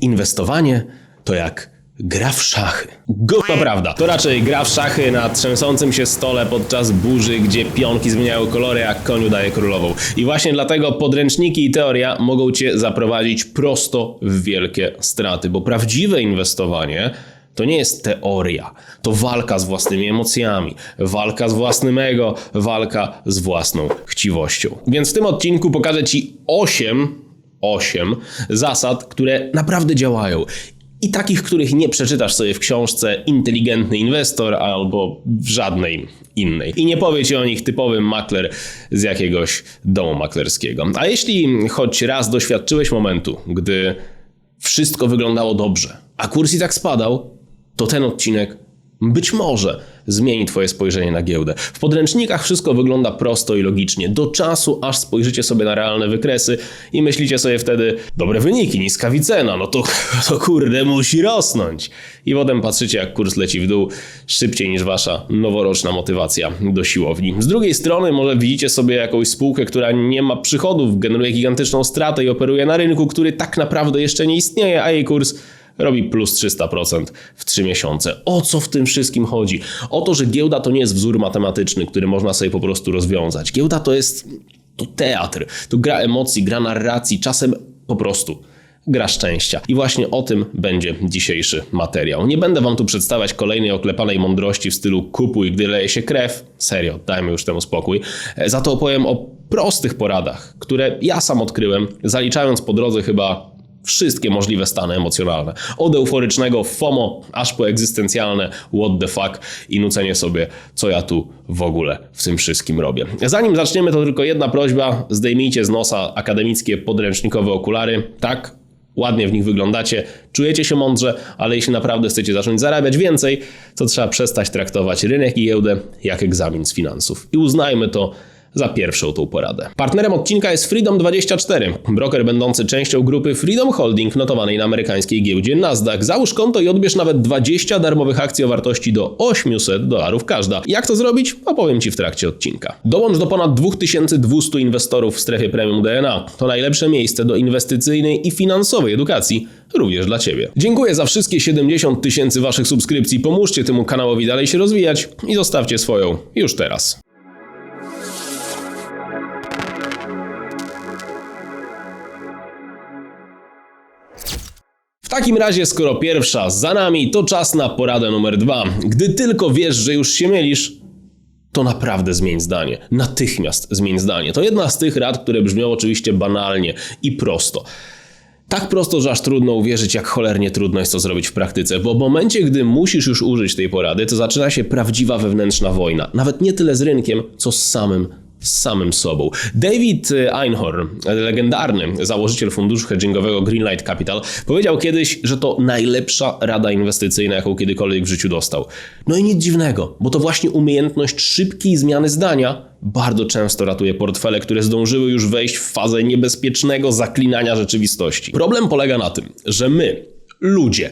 Inwestowanie to jak gra w szachy. Gówno prawda. To raczej gra w szachy na trzęsącym się stole podczas burzy, gdzie pionki zmieniają kolory, a koniu daje królową. I właśnie dlatego podręczniki i teoria mogą cię zaprowadzić prosto w wielkie straty, bo prawdziwe inwestowanie to nie jest teoria, to walka z własnymi emocjami, walka z własnym ego, walka z własną chciwością. Więc w tym odcinku pokażę Ci 8, 8 zasad, które naprawdę działają. I takich, których nie przeczytasz sobie w książce Inteligentny Inwestor albo w żadnej innej. I nie powie ci o nich typowy makler z jakiegoś domu maklerskiego. A jeśli choć raz doświadczyłeś momentu, gdy wszystko wyglądało dobrze, a kurs i tak spadał, to ten odcinek być może zmieni Twoje spojrzenie na giełdę. W podręcznikach wszystko wygląda prosto i logicznie, do czasu aż spojrzycie sobie na realne wykresy i myślicie sobie wtedy, dobre wyniki, niska wycena, no to, to kurde musi rosnąć. I potem patrzycie jak kurs leci w dół szybciej niż Wasza noworoczna motywacja do siłowni. Z drugiej strony może widzicie sobie jakąś spółkę, która nie ma przychodów, generuje gigantyczną stratę i operuje na rynku, który tak naprawdę jeszcze nie istnieje, a jej kurs robi plus 300% w 3 miesiące. O co w tym wszystkim chodzi? O to, że giełda to nie jest wzór matematyczny, który można sobie po prostu rozwiązać. Giełda to jest to teatr, to gra emocji, gra narracji, czasem po prostu gra szczęścia. I właśnie o tym będzie dzisiejszy materiał. Nie będę wam tu przedstawiać kolejnej oklepanej mądrości w stylu kupuj, gdy leje się krew. Serio, dajmy już temu spokój. E, Za to opowiem o prostych poradach, które ja sam odkryłem, zaliczając po drodze chyba wszystkie możliwe stany emocjonalne. Od euforycznego FOMO, aż po egzystencjalne what the fuck i nucenie sobie, co ja tu w ogóle w tym wszystkim robię. Zanim zaczniemy, to tylko jedna prośba. Zdejmijcie z nosa akademickie podręcznikowe okulary. Tak, ładnie w nich wyglądacie, czujecie się mądrze, ale jeśli naprawdę chcecie zacząć zarabiać więcej, to trzeba przestać traktować rynek i giełdę jak egzamin z finansów. I uznajmy to za pierwszą tą poradę. Partnerem odcinka jest Freedom24, broker będący częścią grupy Freedom Holding notowanej na amerykańskiej giełdzie Nasdaq. Załóż konto i odbierz nawet 20 darmowych akcji o wartości do 800 dolarów każda. Jak to zrobić? Opowiem Ci w trakcie odcinka. Dołącz do ponad 2200 inwestorów w strefie premium DNA. To najlepsze miejsce do inwestycyjnej i finansowej edukacji, również dla Ciebie. Dziękuję za wszystkie 70 tysięcy Waszych subskrypcji. Pomóżcie temu kanałowi dalej się rozwijać i zostawcie swoją już teraz. Takim razie, skoro pierwsza za nami, to czas na poradę numer dwa. Gdy tylko wiesz, że już się mylisz, to naprawdę zmień zdanie. Natychmiast zmień zdanie. To jedna z tych rad, które brzmią oczywiście banalnie i prosto. Tak prosto, że aż trudno uwierzyć, jak cholernie trudno jest to zrobić w praktyce, bo w momencie, gdy musisz już użyć tej porady, to zaczyna się prawdziwa wewnętrzna wojna. Nawet nie tyle z rynkiem, co z samym z samym sobą. David Einhorn, legendarny założyciel funduszu hedgingowego Greenlight Capital, powiedział kiedyś, że to najlepsza rada inwestycyjna, jaką kiedykolwiek w życiu dostał. No i nic dziwnego, bo to właśnie umiejętność szybkiej zmiany zdania bardzo często ratuje portfele, które zdążyły już wejść w fazę niebezpiecznego zaklinania rzeczywistości. Problem polega na tym, że my, ludzie,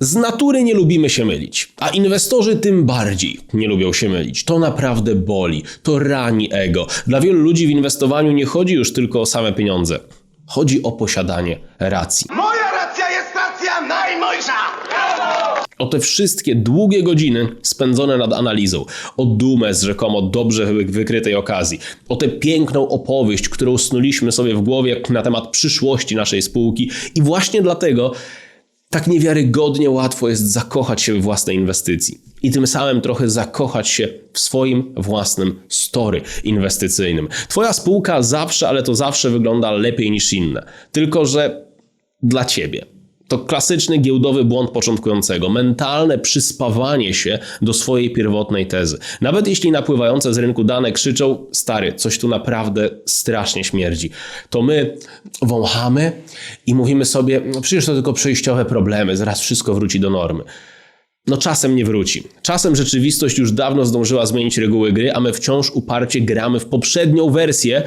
z natury nie lubimy się mylić, a inwestorzy tym bardziej nie lubią się mylić. To naprawdę boli, to rani ego. Dla wielu ludzi w inwestowaniu nie chodzi już tylko o same pieniądze. Chodzi o posiadanie racji. Moja racja jest racja najmojsza! O te wszystkie długie godziny spędzone nad analizą, o dumę z rzekomo dobrze wy- wykrytej okazji, o tę piękną opowieść, którą snuliśmy sobie w głowie na temat przyszłości naszej spółki i właśnie dlatego tak niewiarygodnie łatwo jest zakochać się w własnej inwestycji i tym samym trochę zakochać się w swoim własnym story inwestycyjnym. Twoja spółka zawsze, ale to zawsze wygląda lepiej niż inne, tylko że dla ciebie. To klasyczny giełdowy błąd początkującego, mentalne przyspawanie się do swojej pierwotnej tezy. Nawet jeśli napływające z rynku dane krzyczą, stary, coś tu naprawdę strasznie śmierdzi, to my wąchamy i mówimy sobie, no przecież to tylko przejściowe problemy, zaraz wszystko wróci do normy. No czasem nie wróci. Czasem rzeczywistość już dawno zdążyła zmienić reguły gry, a my wciąż uparcie gramy w poprzednią wersję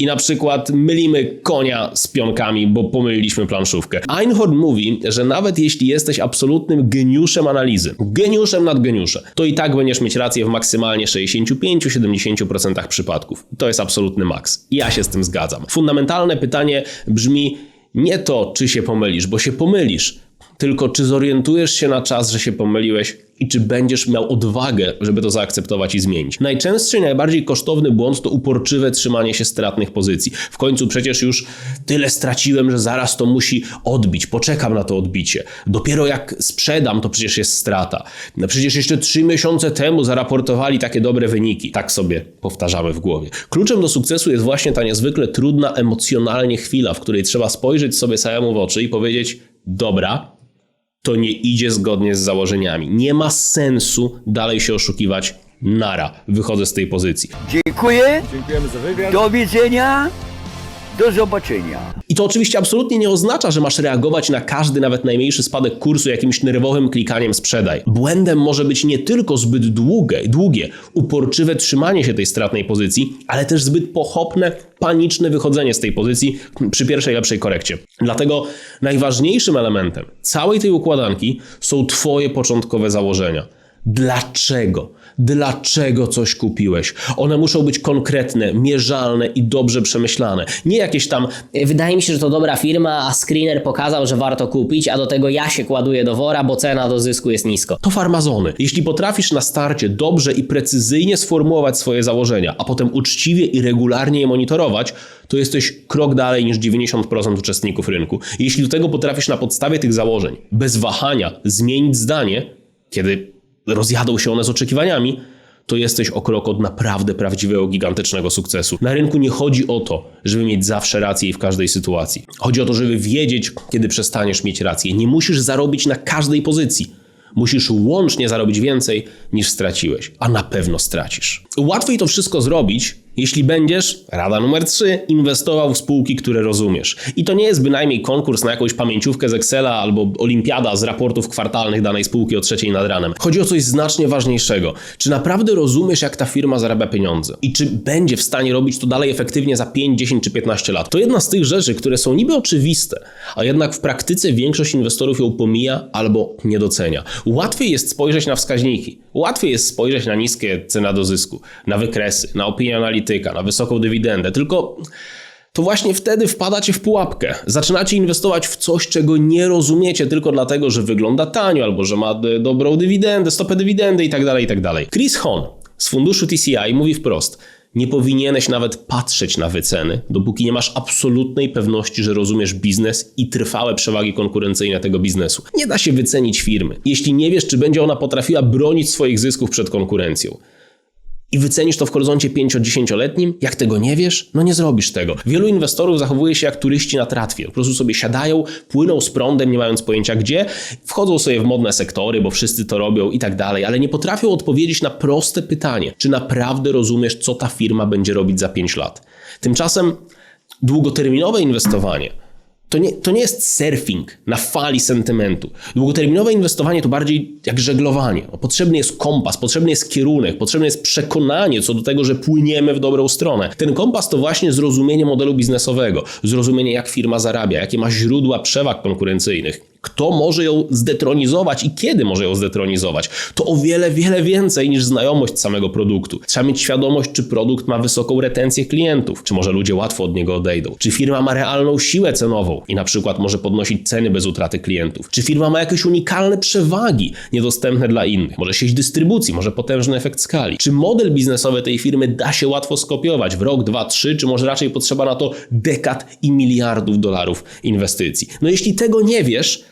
i na przykład mylimy konia z pionkami, bo pomyliliśmy planszówkę. Einhorn mówi, że nawet jeśli jesteś absolutnym geniuszem analizy, geniuszem nad geniuszem, to i tak będziesz mieć rację w maksymalnie 65-70% przypadków. To jest absolutny maks. Ja się z tym zgadzam. Fundamentalne pytanie brzmi, Nie to, czy się pomylisz, bo się pomylisz, tylko czy zorientujesz się na czas, że się pomyliłeś i czy będziesz miał odwagę, żeby to zaakceptować i zmienić. Najczęstszy i najbardziej kosztowny błąd to uporczywe trzymanie się stratnych pozycji. W końcu przecież już tyle straciłem, że zaraz to musi odbić. Poczekam na to odbicie. Dopiero jak sprzedam, to przecież jest strata. No przecież jeszcze trzy miesiące temu zaraportowali takie dobre wyniki. Tak sobie powtarzamy w głowie. Kluczem do sukcesu jest właśnie ta niezwykle trudna emocjonalnie chwila, w której trzeba spojrzeć sobie samemu w oczy i powiedzieć: Dobra, to nie idzie zgodnie z założeniami. Nie ma sensu dalej się oszukiwać. Nara, wychodzę z tej pozycji. Dziękuję. Dziękujemy za wywiad. Do widzenia. Do zobaczenia. I to oczywiście absolutnie nie oznacza, że masz reagować na każdy, nawet najmniejszy spadek kursu jakimś nerwowym klikaniem sprzedaj. Błędem może być nie tylko zbyt długie, długie, uporczywe trzymanie się tej stratnej pozycji, ale też zbyt pochopne, paniczne wychodzenie z tej pozycji przy pierwszej lepszej korekcie. Dlatego najważniejszym elementem całej tej układanki są Twoje początkowe założenia. Dlaczego? Dlaczego coś kupiłeś? One muszą być konkretne, mierzalne i dobrze przemyślane. Nie jakieś tam Wydaje mi się, że to dobra firma, a screener pokazał, że warto kupić, a do tego ja się kładuję do wora, bo cena do zysku jest nisko. To farmazony. Jeśli potrafisz na starcie dobrze i precyzyjnie sformułować swoje założenia, a potem uczciwie i regularnie je monitorować, to jesteś krok dalej niż 90% uczestników rynku. Jeśli do tego potrafisz na podstawie tych założeń, bez wahania, zmienić zdanie, kiedy rozjadą się one z oczekiwaniami, to jesteś o krok od naprawdę prawdziwego, gigantycznego sukcesu. Na rynku nie chodzi o to, żeby mieć zawsze rację i w każdej sytuacji. Chodzi o to, żeby wiedzieć, kiedy przestaniesz mieć rację. Nie musisz zarobić na każdej pozycji. Musisz łącznie zarobić więcej niż straciłeś, a na pewno stracisz. Łatwiej to wszystko zrobić, jeśli będziesz, rada numer 3, inwestował w spółki, które rozumiesz. I to nie jest bynajmniej konkurs na jakąś pamięciówkę z Excela albo olimpiada z raportów kwartalnych danej spółki o trzeciej nad ranem. Chodzi o coś znacznie ważniejszego. Czy naprawdę rozumiesz, jak ta firma zarabia pieniądze? I czy będzie w stanie robić to dalej efektywnie za 5, 10 czy 15 lat? To jedna z tych rzeczy, które są niby oczywiste, a jednak w praktyce większość inwestorów ją pomija albo nie docenia. Łatwiej jest spojrzeć na wskaźniki. Łatwiej jest spojrzeć na niskie cena do zysku, na wykresy, na opinię analityka, na wysoką dywidendę. Tylko to właśnie wtedy wpadacie w pułapkę. Zaczynacie inwestować w coś, czego nie rozumiecie tylko dlatego, że wygląda tanio, albo że ma dobrą dywidendę, stopę dywidendy i tak dalej, i tak. Chris Hon z funduszu TCI mówi wprost, nie powinieneś nawet patrzeć na wyceny, dopóki nie masz absolutnej pewności, że rozumiesz biznes i trwałe przewagi konkurencyjne tego biznesu. Nie da się wycenić firmy, jeśli nie wiesz, czy będzie ona potrafiła bronić swoich zysków przed konkurencją i wycenisz to w horyzoncie 5-10-letnim, jak tego nie wiesz, no nie zrobisz tego. Wielu inwestorów zachowuje się jak turyści na tratwie. Po prostu sobie siadają, płyną z prądem, nie mając pojęcia gdzie, wchodzą sobie w modne sektory, bo wszyscy to robią i tak dalej, ale nie potrafią odpowiedzieć na proste pytanie, czy naprawdę rozumiesz, co ta firma będzie robić za 5 lat. Tymczasem długoterminowe inwestowanie to nie, to nie jest surfing na fali sentymentu. Długoterminowe inwestowanie to bardziej jak żeglowanie. No, Potrzebny jest kompas, potrzebny jest kierunek, potrzebne jest przekonanie co do tego, że płyniemy w dobrą stronę. Ten kompas to właśnie zrozumienie modelu biznesowego, zrozumienie jak firma zarabia, jakie ma źródła przewag konkurencyjnych. Kto może ją zdetronizować i kiedy może ją zdetronizować? To o wiele, wiele więcej niż znajomość samego produktu. Trzeba mieć świadomość, czy produkt ma wysoką retencję klientów, czy może ludzie łatwo od niego odejdą, czy firma ma realną siłę cenową i na przykład może podnosić ceny bez utraty klientów, czy firma ma jakieś unikalne przewagi niedostępne dla innych, może sieć dystrybucji, może potężny efekt skali, czy model biznesowy tej firmy da się łatwo skopiować w rok, dwa, trzy, czy może raczej potrzeba na to dekad i miliardów dolarów inwestycji. No jeśli tego nie wiesz,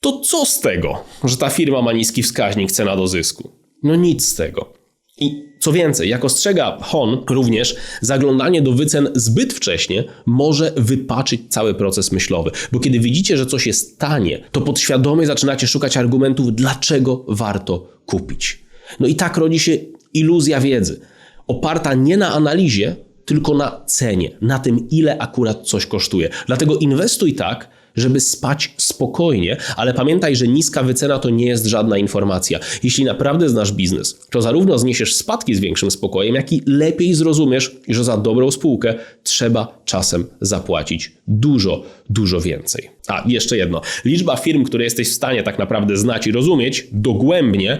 to co z tego, że ta firma ma niski wskaźnik cena do zysku? No nic z tego. I co więcej, jak ostrzega Hon, również zaglądanie do wycen zbyt wcześnie może wypaczyć cały proces myślowy. Bo kiedy widzicie, że coś jest tanie, to podświadomie zaczynacie szukać argumentów, dlaczego warto kupić. No i tak rodzi się iluzja wiedzy, oparta nie na analizie, tylko na cenie, na tym, ile akurat coś kosztuje. Dlatego inwestuj tak, żeby spać spokojnie, ale pamiętaj, że niska wycena to nie jest żadna informacja. Jeśli naprawdę znasz biznes, to zarówno zniesiesz spadki z większym spokojem, jak i lepiej zrozumiesz, że za dobrą spółkę trzeba czasem zapłacić dużo, dużo więcej. A jeszcze jedno. Liczba firm, które jesteś w stanie tak naprawdę znać i rozumieć dogłębnie,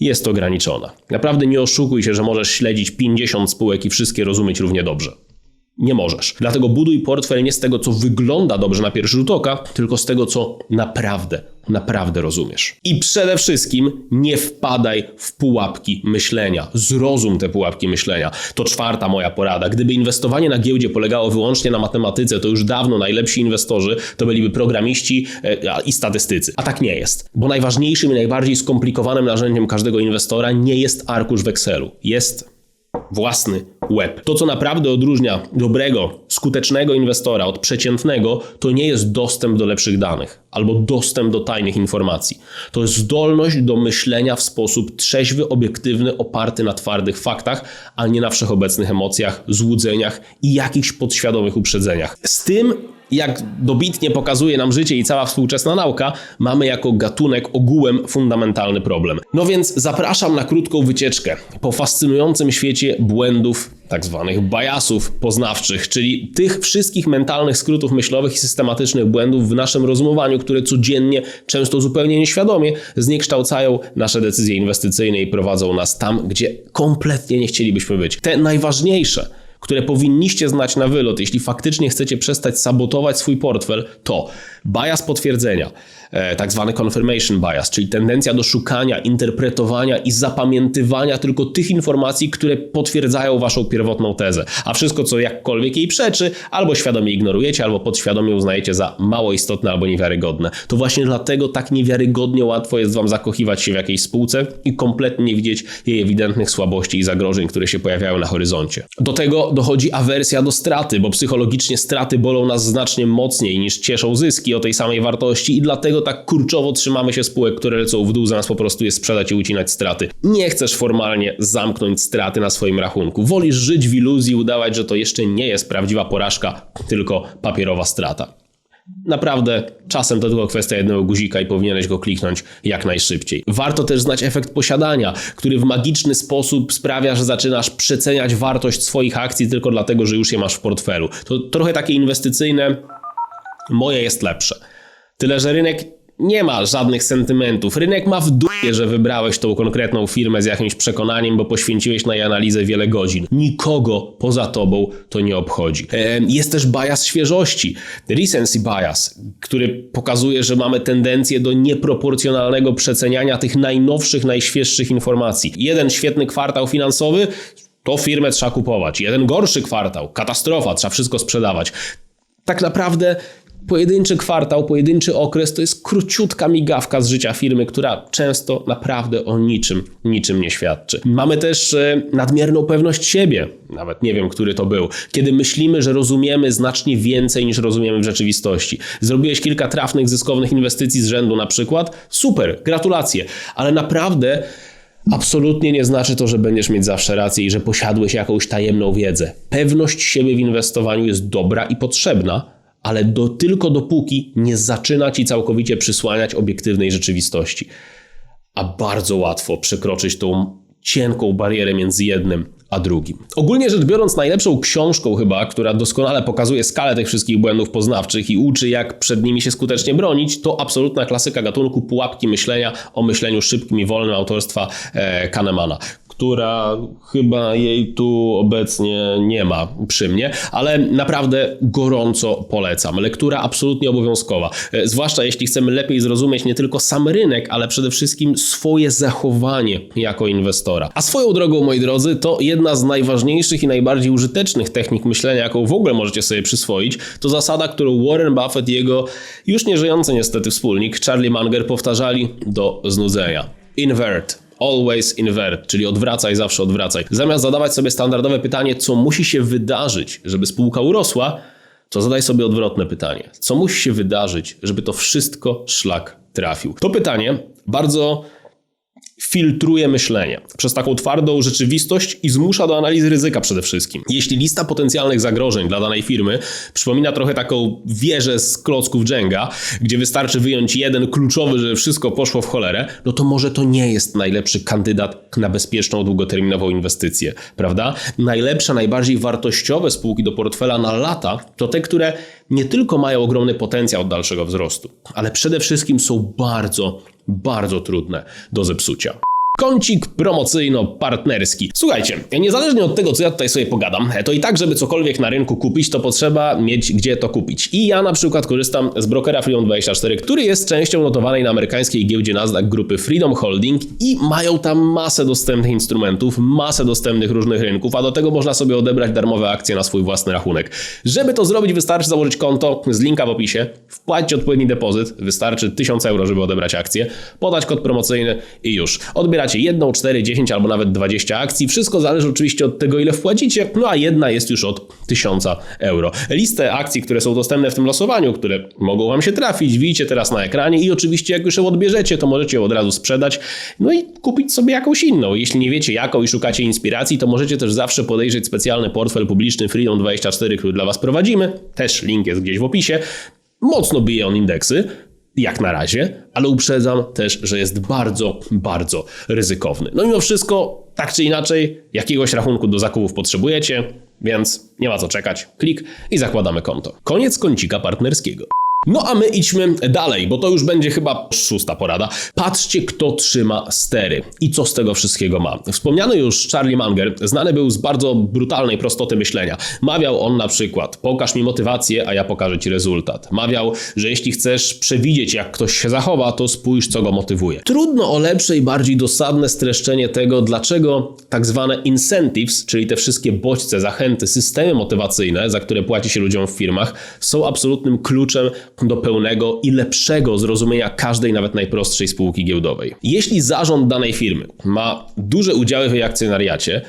jest ograniczona. Naprawdę nie oszukuj się, że możesz śledzić 50 spółek i wszystkie rozumieć równie dobrze. Nie możesz. Dlatego buduj portfel nie z tego, co wygląda dobrze na pierwszy rzut oka, tylko z tego, co naprawdę, naprawdę rozumiesz. I przede wszystkim nie wpadaj w pułapki myślenia. Zrozum te pułapki myślenia. To czwarta moja porada. Gdyby inwestowanie na giełdzie polegało wyłącznie na matematyce, to już dawno najlepsi inwestorzy to byliby programiści e, i statystycy. A tak nie jest. Bo najważniejszym i najbardziej skomplikowanym narzędziem każdego inwestora nie jest arkusz w Excelu. Jest własny web. To, co naprawdę odróżnia dobrego, skutecznego inwestora od przeciętnego, to nie jest dostęp do lepszych danych albo dostęp do tajnych informacji. To jest zdolność do myślenia w sposób trzeźwy, obiektywny, oparty na twardych faktach, a nie na wszechobecnych emocjach, złudzeniach i jakichś podświadomych uprzedzeniach. Z tym jak dobitnie pokazuje nam życie i cała współczesna nauka, mamy jako gatunek ogółem fundamentalny problem. No więc zapraszam na krótką wycieczkę po fascynującym świecie błędów, tak zwanych biasów poznawczych, czyli tych wszystkich mentalnych skrótów myślowych i systematycznych błędów w naszym rozumowaniu, które codziennie, często zupełnie nieświadomie, zniekształcają nasze decyzje inwestycyjne i prowadzą nas tam, gdzie kompletnie nie chcielibyśmy być. Te najważniejsze które powinniście znać na wylot, jeśli faktycznie chcecie przestać sabotować swój portfel, to bias potwierdzenia, tak zwany confirmation bias, czyli tendencja do szukania, interpretowania i zapamiętywania tylko tych informacji, które potwierdzają waszą pierwotną tezę. A wszystko, co jakkolwiek jej przeczy, albo świadomie ignorujecie, albo podświadomie uznajecie za mało istotne albo niewiarygodne. To właśnie dlatego tak niewiarygodnie łatwo jest wam zakochiwać się w jakiejś spółce i kompletnie nie widzieć jej ewidentnych słabości i zagrożeń, które się pojawiają na horyzoncie. Do tego dochodzi awersja do straty, bo psychologicznie straty bolą nas znacznie mocniej niż cieszą zyski o tej samej wartości i dlatego tak kurczowo trzymamy się spółek, które lecą w dół, zamiast po prostu je sprzedać i ucinać straty. Nie chcesz formalnie zamknąć straty na swoim rachunku. Wolisz żyć w iluzji, udawać, że to jeszcze nie jest prawdziwa porażka, tylko papierowa strata. Naprawdę, czasem to tylko kwestia jednego guzika i powinieneś go kliknąć jak najszybciej. Warto też znać efekt posiadania, który w magiczny sposób sprawia, że zaczynasz przeceniać wartość swoich akcji tylko dlatego, że już je masz w portfelu. To trochę takie inwestycyjne, moje jest lepsze. Tyle, że rynek nie ma żadnych sentymentów. Rynek ma w dupie, że wybrałeś tą konkretną firmę z jakimś przekonaniem, bo poświęciłeś na jej analizę wiele godzin. Nikogo poza tobą to nie obchodzi. E, Jest też bias świeżości, recency bias, który pokazuje, że mamy tendencję do nieproporcjonalnego przeceniania tych najnowszych, najświeższych informacji. Jeden świetny kwartał finansowy, to firmę trzeba kupować. Jeden gorszy kwartał, katastrofa, trzeba wszystko sprzedawać. Tak naprawdę pojedynczy kwartał, pojedynczy okres to jest króciutka migawka z życia firmy, która często naprawdę o niczym, niczym nie świadczy. Mamy też e, nadmierną pewność siebie, nawet nie wiem, który to był, kiedy myślimy, że rozumiemy znacznie więcej niż rozumiemy w rzeczywistości. Zrobiłeś kilka trafnych, zyskownych inwestycji z rzędu na przykład, super, gratulacje, ale naprawdę Absolutnie nie znaczy to, że będziesz mieć zawsze rację i że posiadłeś jakąś tajemną wiedzę. Pewność siebie w inwestowaniu jest dobra i potrzebna, ale do, tylko dopóki nie zaczyna ci całkowicie przysłaniać obiektywnej rzeczywistości. A bardzo łatwo przekroczyć tą cienką barierę między jednym a drugim. Ogólnie rzecz biorąc, najlepszą książką chyba, która doskonale pokazuje skalę tych wszystkich błędów poznawczych i uczy, jak przed nimi się skutecznie bronić, to absolutna klasyka gatunku Pułapki myślenia o myśleniu szybkim i wolnym autorstwa e, Kahnemana która chyba jej tu obecnie nie ma przy mnie, ale naprawdę gorąco polecam. Lektura absolutnie obowiązkowa, e, zwłaszcza jeśli chcemy lepiej zrozumieć nie tylko sam rynek, ale przede wszystkim swoje zachowanie jako inwestora. A swoją drogą, moi drodzy, to jedna z najważniejszych i najbardziej użytecznych technik myślenia, jaką w ogóle możecie sobie przyswoić, to zasada, którą Warren Buffett i jego już nieżyjący niestety wspólnik Charlie Munger powtarzali do znudzenia. Invert. Always invert, czyli odwracaj, zawsze odwracaj. Zamiast zadawać sobie standardowe pytanie, co musi się wydarzyć, żeby spółka urosła, to zadaj sobie odwrotne pytanie. Co musi się wydarzyć, żeby to wszystko szlak trafił? To pytanie bardzo filtruje myślenie przez taką twardą rzeczywistość i zmusza do analizy ryzyka przede wszystkim. Jeśli lista potencjalnych zagrożeń dla danej firmy przypomina trochę taką wieżę z klocków Jenga, gdzie wystarczy wyjąć jeden kluczowy, że wszystko poszło w cholerę, no to może to nie jest najlepszy kandydat na bezpieczną, długoterminową inwestycję, prawda? Najlepsze, najbardziej wartościowe spółki do portfela na lata to te, które nie tylko mają ogromny potencjał dalszego wzrostu, ale przede wszystkim są bardzo, bardzo trudne do zepsucia. Kącik promocyjno-partnerski. Słuchajcie, niezależnie od tego, co ja tutaj sobie pogadam, to i tak, żeby cokolwiek na rynku kupić, to potrzeba mieć gdzie to kupić. I ja na przykład korzystam z brokera Freedom24, który jest częścią notowanej na amerykańskiej giełdzie Nasdaq grupy Freedom Holding i mają tam masę dostępnych instrumentów, masę dostępnych różnych rynków, a do tego można sobie odebrać darmowe akcje na swój własny rachunek. Żeby to zrobić, wystarczy założyć konto z linka w opisie, wpłacić odpowiedni depozyt, wystarczy 1000 euro, żeby odebrać akcję, podać kod promocyjny i już. Odbieracie jedną, 4, 10 albo nawet 20 akcji. Wszystko zależy oczywiście od tego, ile wpłacicie, no a jedna jest już od 1000 euro. Listę akcji, które są dostępne w tym losowaniu, które mogą Wam się trafić, widzicie teraz na ekranie i oczywiście jak już ją odbierzecie, to możecie ją od razu sprzedać, no i kupić sobie jakąś inną. Jeśli nie wiecie jaką i szukacie inspiracji, to możecie też zawsze podejrzeć specjalny portfel publiczny Freedom24, który dla Was prowadzimy. Też link jest gdzieś w opisie. Mocno bije on indeksy, jak na razie, ale uprzedzam też, że jest bardzo, bardzo ryzykowny. No mimo wszystko, tak czy inaczej, jakiegoś rachunku do zakupów potrzebujecie, więc nie ma co czekać. Klik i zakładamy konto. Koniec kącika partnerskiego. No a my idźmy dalej, bo to już będzie chyba szósta porada. Patrzcie, kto trzyma stery i co z tego wszystkiego ma. Wspomniany już Charlie Munger znany był z bardzo brutalnej prostoty myślenia. Mawiał on na przykład: Pokaż mi motywację, a ja pokażę ci rezultat. Mawiał, że jeśli chcesz przewidzieć, jak ktoś się zachowa, to spójrz, co go motywuje. Trudno o lepsze i bardziej dosadne streszczenie tego, dlaczego tak zwane incentives, czyli te wszystkie bodźce, zachęty, systemy motywacyjne, za które płaci się ludziom w firmach, są absolutnym kluczem do pełnego i lepszego zrozumienia każdej, nawet najprostszej spółki giełdowej. Jeśli zarząd danej firmy ma duże udziały w jej akcjonariacie,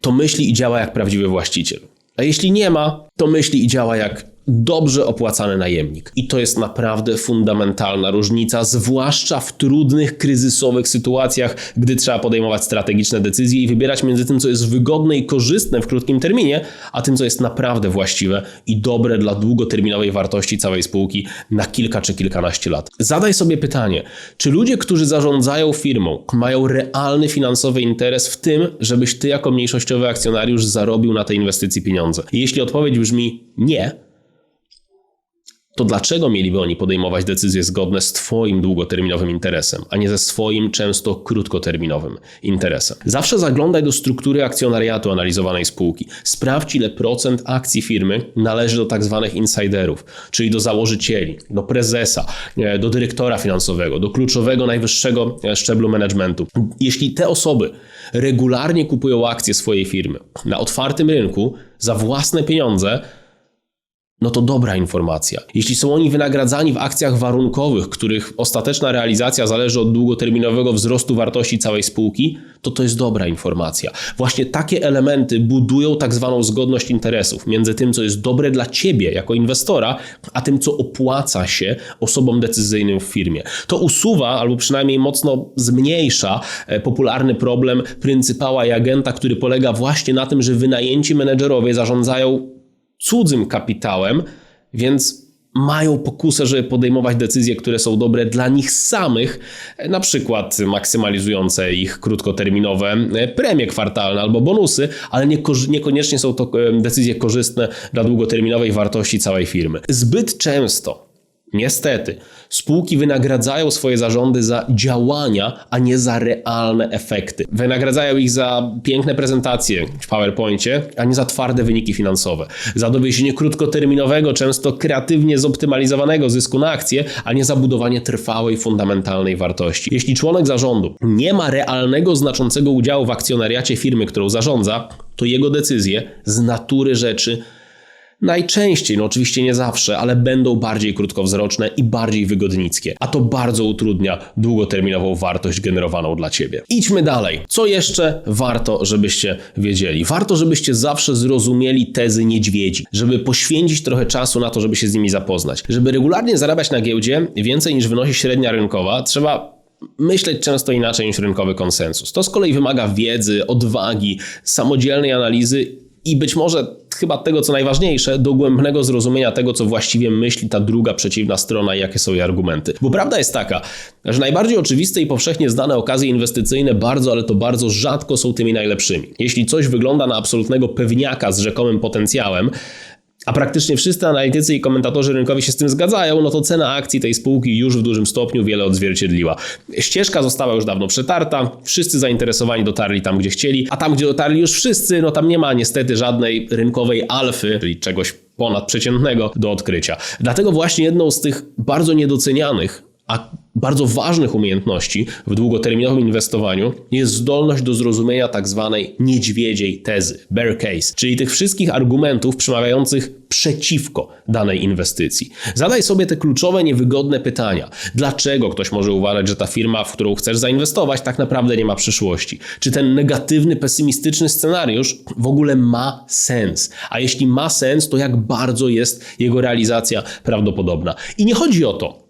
to myśli i działa jak prawdziwy właściciel. A jeśli nie ma, to myśli i działa jak dobrze opłacany najemnik. I to jest naprawdę fundamentalna różnica, zwłaszcza w trudnych, kryzysowych sytuacjach, gdy trzeba podejmować strategiczne decyzje i wybierać między tym, co jest wygodne i korzystne w krótkim terminie, a tym, co jest naprawdę właściwe i dobre dla długoterminowej wartości całej spółki na kilka czy kilkanaście lat. Zadaj sobie pytanie, czy ludzie, którzy zarządzają firmą, mają realny finansowy interes w tym, żebyś ty jako mniejszościowy akcjonariusz zarobił na tej inwestycji pieniądze? Jeśli odpowiedź brzmi nie, to dlaczego mieliby oni podejmować decyzje zgodne z Twoim długoterminowym interesem, a nie ze swoim często krótkoterminowym interesem? Zawsze zaglądaj do struktury akcjonariatu analizowanej spółki. Sprawdź, ile procent akcji firmy należy do tak zwanych insiderów, czyli do założycieli, do prezesa, e, do dyrektora finansowego, do kluczowego najwyższego e, szczeblu managementu. Jeśli te osoby regularnie kupują akcje swojej firmy na otwartym rynku za własne pieniądze, no to dobra informacja. Jeśli są oni wynagradzani w akcjach warunkowych, których ostateczna realizacja zależy od długoterminowego wzrostu wartości całej spółki, to to jest dobra informacja. Właśnie takie elementy budują tak zwaną zgodność interesów między tym, co jest dobre dla ciebie jako inwestora, a tym, co opłaca się osobom decyzyjnym w firmie. To usuwa, albo przynajmniej mocno zmniejsza e, popularny problem pryncypała i agenta, który polega właśnie na tym, że wynajęci menedżerowie zarządzają cudzym kapitałem, więc mają pokusę, żeby podejmować decyzje, które są dobre dla nich samych, na przykład maksymalizujące ich krótkoterminowe premie kwartalne albo bonusy, ale nieko- niekoniecznie są to e, decyzje korzystne dla długoterminowej wartości całej firmy. Zbyt często Niestety, spółki wynagradzają swoje zarządy za działania, a nie za realne efekty. Wynagradzają ich za piękne prezentacje w PowerPoincie, a nie za twarde wyniki finansowe. Za dowiezienie krótkoterminowego, często kreatywnie zoptymalizowanego zysku na akcję, a nie za budowanie trwałej, fundamentalnej wartości. Jeśli członek zarządu nie ma realnego, znaczącego udziału w akcjonariacie firmy, którą zarządza, to jego decyzje z natury rzeczy Najczęściej, no oczywiście nie zawsze, ale będą bardziej krótkowzroczne i bardziej wygodnickie, a to bardzo utrudnia długoterminową wartość generowaną dla Ciebie. Idźmy dalej. Co jeszcze warto, żebyście wiedzieli? Warto, żebyście zawsze zrozumieli tezy niedźwiedzi, żeby poświęcić trochę czasu na to, żeby się z nimi zapoznać. Żeby regularnie zarabiać na giełdzie więcej niż wynosi średnia rynkowa, trzeba myśleć często inaczej niż rynkowy konsensus. To z kolei wymaga wiedzy, odwagi, samodzielnej analizy i być może chyba tego, co najważniejsze, dogłębnego zrozumienia tego, co właściwie myśli ta druga przeciwna strona i jakie są jej argumenty. Bo prawda jest taka, że najbardziej oczywiste i powszechnie znane okazje inwestycyjne bardzo, ale to bardzo rzadko są tymi najlepszymi. Jeśli coś wygląda na absolutnego pewniaka z rzekomym potencjałem, a praktycznie wszyscy analitycy i komentatorzy rynkowi się z tym zgadzają, no to cena akcji tej spółki już w dużym stopniu wiele odzwierciedliła. Ścieżka została już dawno przetarta, wszyscy zainteresowani dotarli tam, gdzie chcieli, a tam, gdzie dotarli już wszyscy, no tam nie ma niestety żadnej rynkowej alfy, czyli czegoś ponadprzeciętnego do odkrycia. Dlatego właśnie jedną z tych bardzo niedocenianych, a bardzo ważnych umiejętności w długoterminowym inwestowaniu jest zdolność do zrozumienia tak zwanej niedźwiedziej tezy, bear case, czyli tych wszystkich argumentów przemawiających przeciwko danej inwestycji. Zadaj sobie te kluczowe, niewygodne pytania. Dlaczego ktoś może uważać, że ta firma, w którą chcesz zainwestować, tak naprawdę nie ma przyszłości? Czy ten negatywny, pesymistyczny scenariusz w ogóle ma sens? A jeśli ma sens, to jak bardzo jest jego realizacja prawdopodobna? I nie chodzi o to,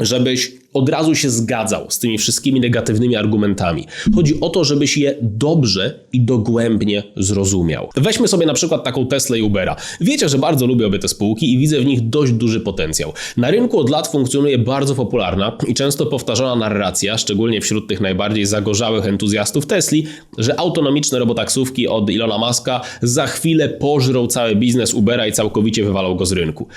żebyś od razu się zgadzał z tymi wszystkimi negatywnymi argumentami. Chodzi o to, żebyś je dobrze i dogłębnie zrozumiał. Weźmy sobie na przykład taką Tesla i Ubera. Wiecie, że bardzo lubię obie te spółki i widzę w nich dość duży potencjał. Na rynku od lat funkcjonuje bardzo popularna i często powtarzana narracja, szczególnie wśród tych najbardziej zagorzałych entuzjastów Tesli, że autonomiczne robotaksówki od Ilona Muska za chwilę pożrą cały biznes Ubera i całkowicie wywalą go z rynku.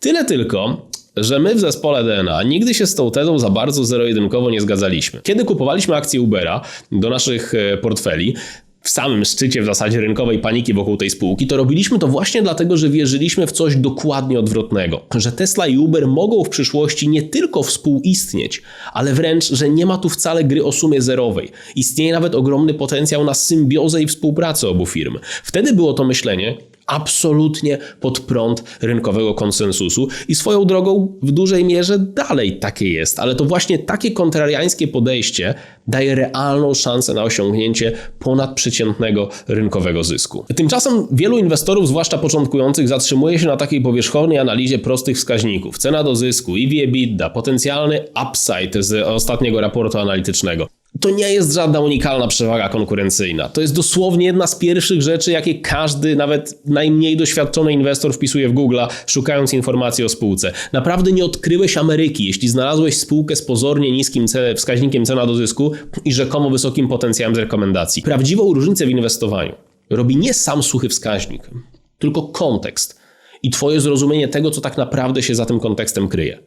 Tyle tylko, że my w zespole DNA nigdy się z tą tezą za bardzo zero-jedynkowo nie zgadzaliśmy. Kiedy kupowaliśmy akcje Ubera do naszych e, portfeli, w samym szczycie w zasadzie rynkowej paniki wokół tej spółki, to robiliśmy to właśnie dlatego, że wierzyliśmy w coś dokładnie odwrotnego. Że Tesla i Uber mogą w przyszłości nie tylko współistnieć, ale wręcz, że nie ma tu wcale gry o sumie zerowej. Istnieje nawet ogromny potencjał na symbiozę i współpracę obu firm. Wtedy było to myślenie absolutnie pod prąd rynkowego konsensusu i swoją drogą w dużej mierze dalej takie jest, ale to właśnie takie kontrariańskie podejście daje realną szansę na osiągnięcie ponadprzeciętnego rynkowego zysku. Tymczasem wielu inwestorów, zwłaszcza początkujących, zatrzymuje się na takiej powierzchownej analizie prostych wskaźników. Cena do zysku, EV EBITDA, potencjalny upside z ostatniego raportu analitycznego. To nie jest żadna unikalna przewaga konkurencyjna. To jest dosłownie jedna z pierwszych rzeczy, jakie każdy, nawet najmniej doświadczony inwestor wpisuje w Google, szukając informacji o spółce. Naprawdę nie odkryłeś Ameryki, jeśli znalazłeś spółkę z pozornie niskim wskaźnikiem cena do zysku i rzekomo wysokim potencjałem z rekomendacji. Prawdziwą różnicę w inwestowaniu robi nie sam suchy wskaźnik, tylko kontekst i Twoje zrozumienie tego, co tak naprawdę się za tym kontekstem kryje.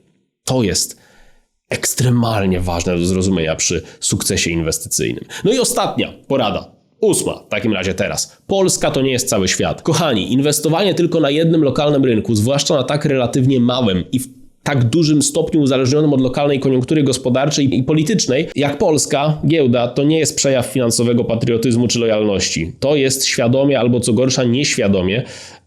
To jest ekstremalnie ważne do zrozumienia przy sukcesie inwestycyjnym. No i ostatnia porada. Ósma, w takim razie teraz. Polska to nie jest cały świat. Kochani, inwestowanie tylko na jednym lokalnym rynku, zwłaszcza na tak relatywnie małym i w tak dużym stopniu uzależnionym od lokalnej koniunktury gospodarczej i politycznej, jak Polska, giełda, to nie jest przejaw finansowego patriotyzmu czy lojalności. To jest świadomie albo co gorsza nieświadomie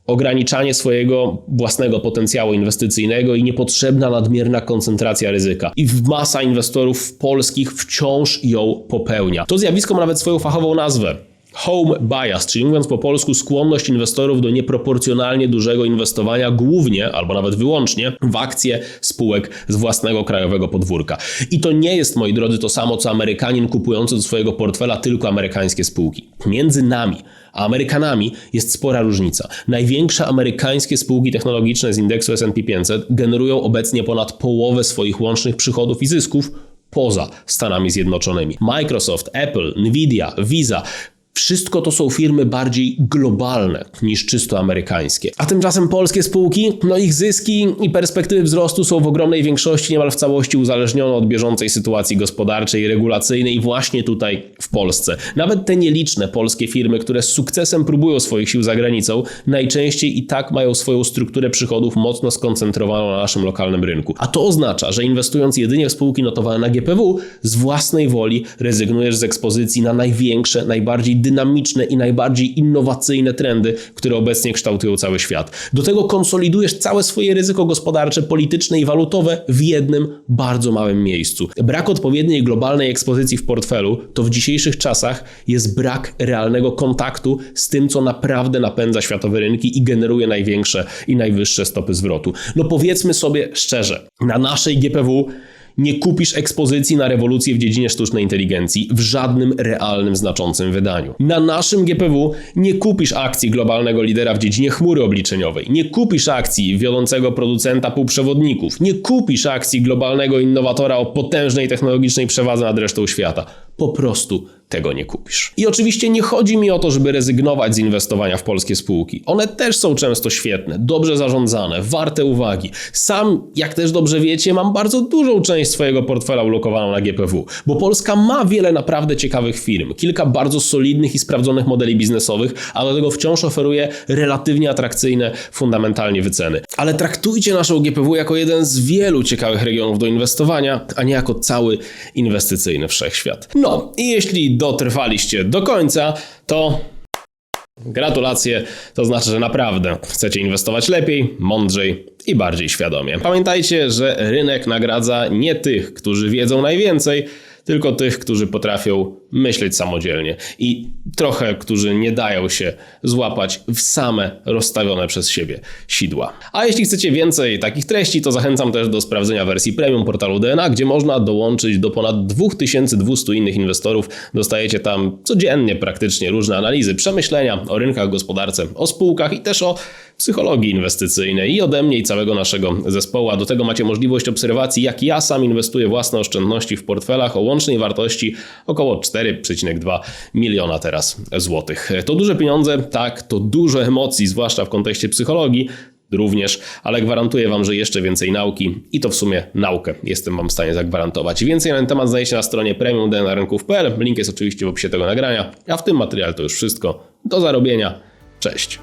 ograniczanie swojego własnego potencjału inwestycyjnego i niepotrzebna nadmierna koncentracja ryzyka. I masa inwestorów polskich wciąż ją popełnia. To zjawisko ma nawet swoją fachową nazwę. Home bias, czyli mówiąc po polsku, skłonność inwestorów do nieproporcjonalnie dużego inwestowania głównie albo nawet wyłącznie w akcje spółek z własnego krajowego podwórka. I to nie jest, moi drodzy, to samo co Amerykanin kupujący do swojego portfela tylko amerykańskie spółki. Między nami a Amerykanami jest spora różnica. Największe amerykańskie spółki technologiczne z indeksu S&P 500 generują obecnie ponad połowę swoich łącznych przychodów i zysków poza Stanami Zjednoczonymi. Microsoft, Apple, Nvidia, Visa wszystko to są firmy bardziej globalne niż czysto amerykańskie. A tymczasem polskie spółki, no ich zyski i perspektywy wzrostu są w ogromnej większości niemal w całości uzależnione od bieżącej sytuacji gospodarczej regulacyjnej właśnie tutaj w Polsce. Nawet te nieliczne polskie firmy, które z sukcesem próbują swoich sił za granicą, najczęściej i tak mają swoją strukturę przychodów mocno skoncentrowaną na naszym lokalnym rynku. A to oznacza, że inwestując jedynie w spółki notowane na GPW, z własnej woli rezygnujesz z ekspozycji na największe, najbardziej dynamiczne i najbardziej innowacyjne trendy, które obecnie kształtują cały świat. Do tego konsolidujesz całe swoje ryzyko gospodarcze, polityczne i walutowe w jednym bardzo małym miejscu. Brak odpowiedniej globalnej ekspozycji w portfelu to w dzisiejszych czasach jest brak realnego kontaktu z tym, co naprawdę napędza światowe rynki i generuje największe i najwyższe stopy zwrotu. No powiedzmy sobie szczerze, na naszej GPW nie kupisz ekspozycji na rewolucję w dziedzinie sztucznej inteligencji w żadnym realnym, znaczącym wydaniu. Na naszym GPW nie kupisz akcji globalnego lidera w dziedzinie chmury obliczeniowej, nie kupisz akcji wiodącego producenta półprzewodników, nie kupisz akcji globalnego innowatora o potężnej technologicznej przewadze nad resztą świata. po prostu tego nie kupisz. I oczywiście nie chodzi mi o to, żeby rezygnować z inwestowania w polskie spółki. One też są często świetne, dobrze zarządzane, warte uwagi. Sam, jak też dobrze wiecie, mam bardzo dużą część swojego portfela ulokowaną na GPW, bo Polska ma wiele naprawdę ciekawych firm, kilka bardzo solidnych i sprawdzonych modeli biznesowych, a do tego wciąż oferuje relatywnie atrakcyjne, fundamentalnie wyceny. Ale traktujcie naszą GPW jako jeden z wielu ciekawych regionów do inwestowania, a nie jako cały inwestycyjny wszechświat. No i jeśli dotrwaliście do końca, to Gratulacje, to znaczy, że naprawdę chcecie inwestować lepiej, mądrzej i bardziej świadomie. Pamiętajcie, że rynek nagradza nie tych, którzy wiedzą najwięcej, tylko tych, którzy potrafią myśleć samodzielnie i trochę, którzy nie dają się złapać w same rozstawione przez siebie sidła. A jeśli chcecie więcej takich treści, to zachęcam też do sprawdzenia wersji premium portalu DNA, gdzie można dołączyć do ponad 2200 innych inwestorów. Dostajecie tam codziennie praktycznie różne analizy, przemyślenia o rynkach, gospodarce, o spółkach i też o psychologii inwestycyjnej i ode mnie i całego naszego zespołu. A do tego macie możliwość obserwacji, jak ja sam inwestuję własne oszczędności w portfelach o łącznej wartości około 4,2 miliona teraz złotych. To duże pieniądze, tak, to dużo emocji, zwłaszcza w kontekście psychologii, również, ale gwarantuję Wam, że jeszcze więcej nauki i to w sumie naukę jestem Wam w stanie zagwarantować. Więcej na ten temat znajdziecie na stronie premiumdnarynków.pl. Link jest oczywiście w opisie tego nagrania, a w tym materiale to już wszystko. Do zarobienia. Cześć.